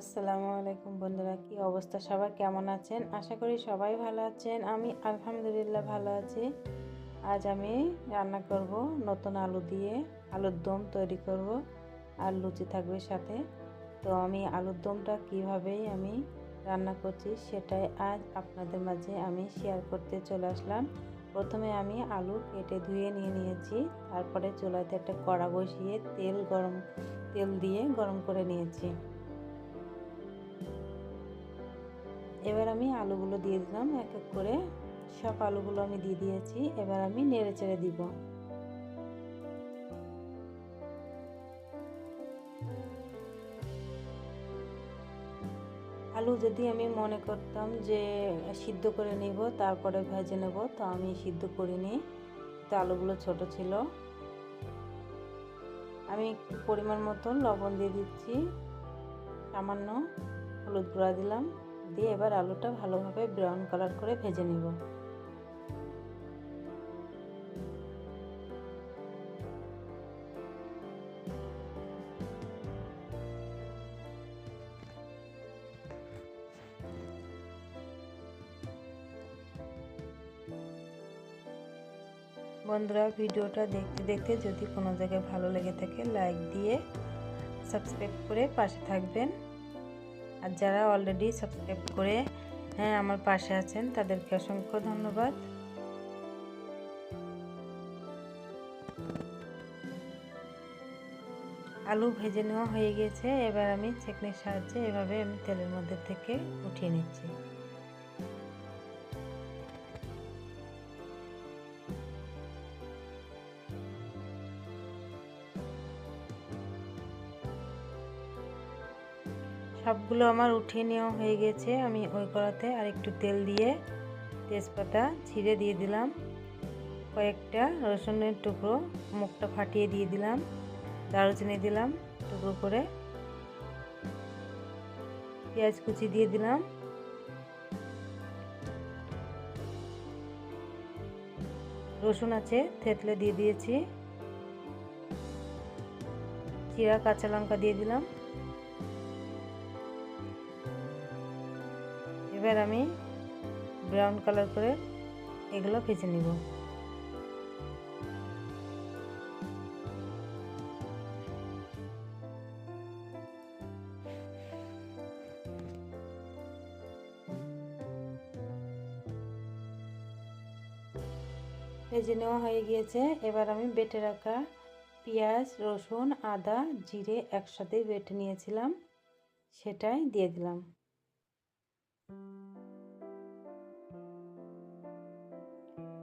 আসসালামু আলাইকুম বন্ধুরা, কি অবস্থা? সবাই কেমন আছেন? আশা করি সবাই ভালো আছেন। আমি আলহামদুলিল্লাহ ভালো আছি। আজ আমি রান্না করব নতুন আলু দিয়ে। আলুর দম তৈরি করব আর লুচি থাকবে সাথে। তো আমি আলুর দমটা কীভাবেই আমি রান্না করছি সেটাই আজ আপনাদের মাঝে আমি শেয়ার করতে চলে আসলাম। প্রথমে আমি আলু কেটে ধুয়ে নিয়ে নিয়েছি। তারপরে চুলাতে একটা কড়া বসিয়ে তেল গরম, তেল দিয়ে গরম করে নিয়েছি। এবার আমি আলুগুলো দিয়ে দিলাম, এক এক করে। সব আলুগুলো আমি দিয়ে দিয়েছি, এবার আমি নেড়ে চেড়ে দিব। আলু যদি আমি মনে করতাম যে সিদ্ধ করে নিব, তারপরে ভেজে নেব, তো আমি সিদ্ধ করিনি। তো আলুগুলো ছোট ছিল। আমি একটু পরিমাণ মতন লবণ দিয়ে দিচ্ছি, সামান্য। হলুদ গুঁড়া দিলাম, দিয়ে এবার আলুটা ভালোভাবে ব্রাউন কালার করে ভেজে নেব। বন্ধুরা, ভিডিওটা দেখতে দেখতে যদি কোনো জায়গায় ভালো লেগে থাকে লাইক দিয়ে সাবস্ক্রাইব করে পাশে থাকবেন। আর যারা অলরেডি সাবস্ক্রাইব করে হ্যাঁ আমার পাশে আছেন, তাদেরকে অসংখ্য ধন্যবাদ। আলু ভেজে নেওয়া হয়ে গেছে, এবার আমি চেকনির সাহায্যে এভাবে আমি তেলের মধ্যে থেকে উঠিয়ে নিচ্ছি। সবগুলো আমার উঠিয়ে নেওয়া হয়ে গেছে। আমি ওই কড়াতে আর একটু তেল দিয়ে তেজপাতা ছিঁড়ে দিয়ে দিলাম। কয়েকটা রসুনের টুকরো, মুখটা ফাটিয়ে দিয়ে দিলাম। দারুচিনি দিলাম, টুকরো করে। পেঁয়াজ কুচি দিয়ে দিলাম। রসুন আছে, থেতলে দিয়ে দিয়েছি। চিরা কাঁচা লঙ্কা দিয়ে দিলাম। এবার আমি ব্রাউন কালার করে এগুলো ভেজে নিব। ভেজে নেওয়া হয়ে গিয়েছে। এবার আমি বেটে রাখা পেঁয়াজ, রসুন, আদা, জিরে একসাথে বেটে নিয়েছিলাম। সেটাই দিয়ে দিলাম।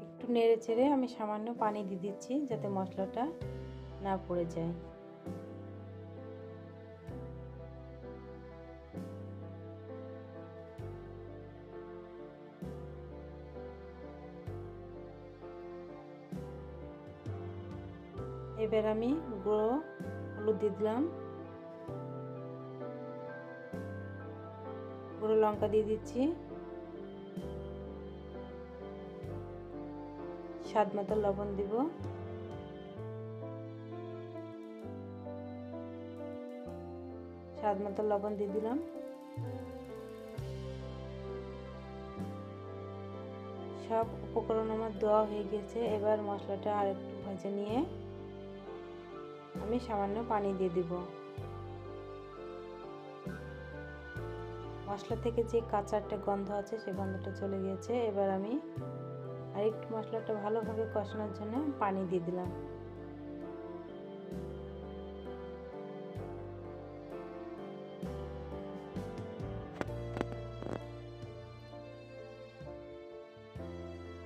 একটু নেড়ে চেড়ে আমি সামান্য পানি দিয়ে দিচ্ছি যাতে মশলাটা না পড়ে যায়। এবার আমি গুঁড়ো হলুদ দিয়ে দিলাম। গুঁড়ো লঙ্কা দিয়ে দিচ্ছি। স্বাদ মতো লবণ দিব। স্বাদ মতো লবণ দিয়ে দিলাম। সব উপকরণ আমার দেওয়া হয়ে গেছে। এবার মশলাটা আর একটু ভেজে নিয়ে আমি সামান্য পানি দিয়ে দিব। মশলা থেকে যে কাঁচা একটা গন্ধ আছে সে গন্ধটা চলে গিয়েছে। এবার আমি আর একটু মশলাটা ভালোভাবে কষানোর জন্য পানি দিয়ে দিলাম।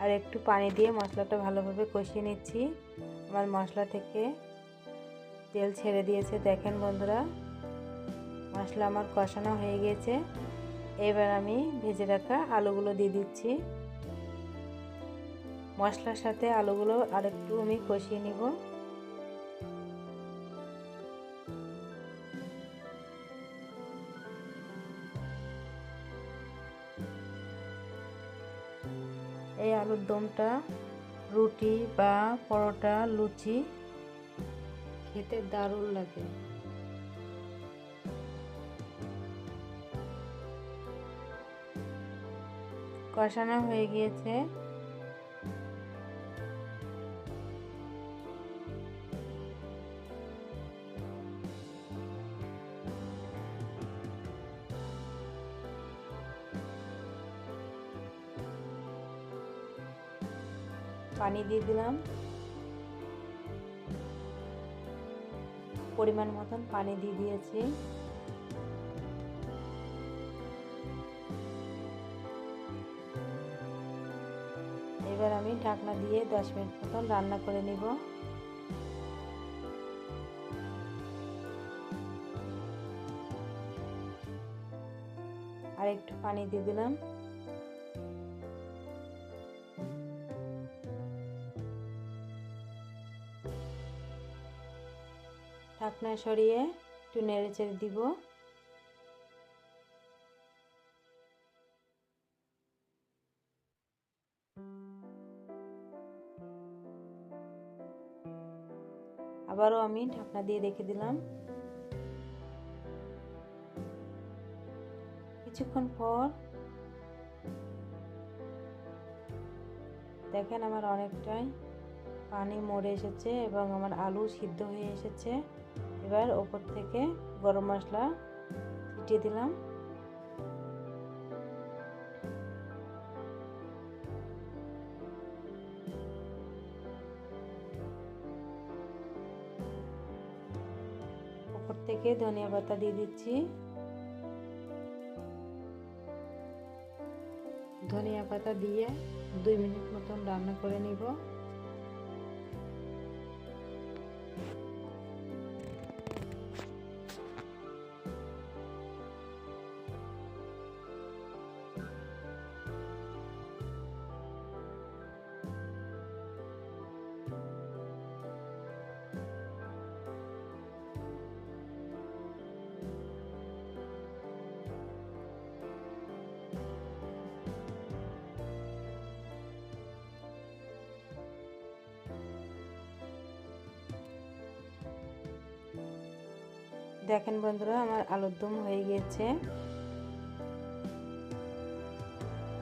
আর একটু পানি দিয়ে মশলাটা ভালোভাবে কষিয়ে নিচ্ছি। আমার মশলা থেকে তেল ছেড়ে দিয়েছে। দেখেন বন্ধুরা, মশলা আমার কষানো হয়ে গেছে এবার আমি ভেজে রাখা আলুগুলো দিয়ে দিচ্ছি। মশলার সাথে আলুগুলো আরেকটু আমি কষিয়ে নিব। এই আলুর দমটা রুটি বা পরোটা, লুচি খেতে দারুণ লাগে। কষানো হয়ে গিয়েছে। পানি দিয়ে দিলাম। পরিমাণ মতন পানি দিয়ে দিয়েছি। এবার আমি ঢাকনা দিয়ে দশ মিনিট মতন রান্না করে নিব। আর একটু পানি দিয়ে দিলাম। ঢাকনা সরিয়ে একটু নেড়ে চেড়ে দিব। আবারও আমি ঢাকনা দিয়ে রেখে দিলাম। কিছুক্ষণ পর দেখেন আমার অনেকটাই পানি মরে এসেছে এবং আমার আলু সিদ্ধ হয়ে এসেছে। এবার ওপর থেকে গরম মশলা ছিটিয়ে দিলাম। থেকে ধনিয়া পাতা দিয়ে দিচ্ছি। ধনিয়া পাতা দিয়ে দুই মিনিট মতন রান্না করে নিব। দেখেন বন্ধুরা, আমার আলুর দম হয়ে গিয়েছে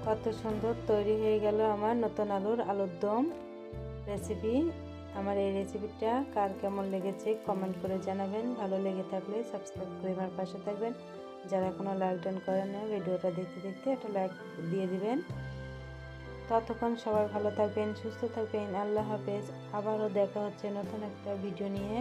কত সুন্দর তৈরি হয়ে গেল আমার নতুন আলুর আলুর দম। রেসিপি, আমার এই রেসিপিটা কার কেমন লেগেছে কমেন্ট করে জানাবেন। ভালো লেগে থাকলে সাবস্ক্রাইব করে আমার পাশে থাকবেন। যারা কোনো লাইক ডান করেন না, ভিডিওটা দেখতে দেখতে একটা লাইক দিয়ে দিবেন। ততক্ষণ সবাই ভালো থাকবেন, সুস্থ থাকবেন। আল্লাহ হাফেজ। আবারও দেখা হচ্ছে নতুন একটা ভিডিও নিয়ে।